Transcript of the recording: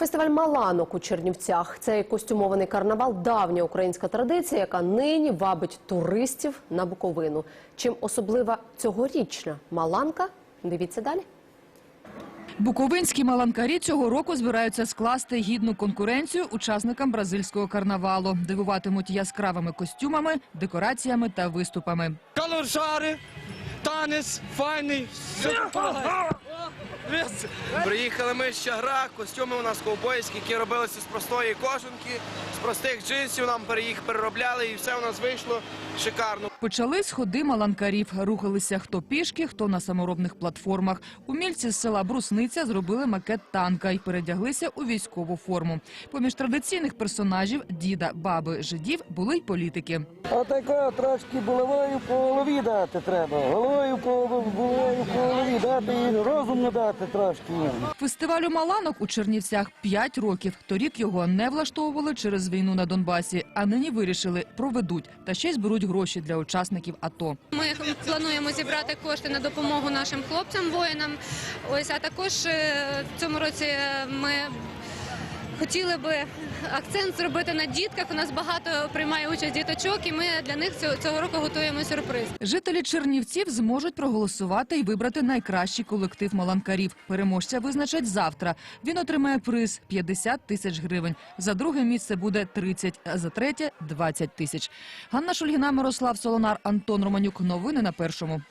Фестиваль Маланок у Чернівцях. Цей костюмований карнавал давня українська традиція, яка нині вабить туристів на Буковину. Чим особлива цьогорічна Маланка? Дивіться далі. Буковинські маланкарі цього року збираються скласти гідну конкуренцію учасникам бразильського карнавалу. Дивуватимуть яскравими костюмами, декораціями та виступами. Калоршари, танець, файний. все Приїхали ми з Чагра, костюми у нас ковбойські, які робилися з простої кожанки, з простих джинсів нам пере- їх переробляли і все у нас вийшло шикарно. Почали з ходи маланкарів. Рухалися хто пішки, хто на саморобних платформах. Умільці з села Брусниця зробили макет танка і передяглися у військову форму. Поміж традиційних персонажів діда, баби, жидів були й політики. Отако трошки булавою по голові дати треба. Головою по головою по голові дати і розумно дати трошки. Фестивалю Маланок у Чернівцях 5 років. Торік його не влаштовували через війну на Донбасі, а нині вирішили проведуть та ще й зберуть гроші для учасників АТО. Ми плануємо зібрати кошти на допомогу нашим хлопцям, воїнам. Ось а також е, в цьому році ми хотіли би акцент зробити на дітках. У нас багато приймає участь діточок, і ми для них цього, року готуємо сюрприз. Жителі Чернівців зможуть проголосувати і вибрати найкращий колектив маланкарів. Переможця визначать завтра. Він отримає приз 50 тисяч гривень. За друге місце буде 30, а за третє 20 тисяч. Ганна Шульгіна, Мирослав Солонар, Антон Романюк. Новини на першому.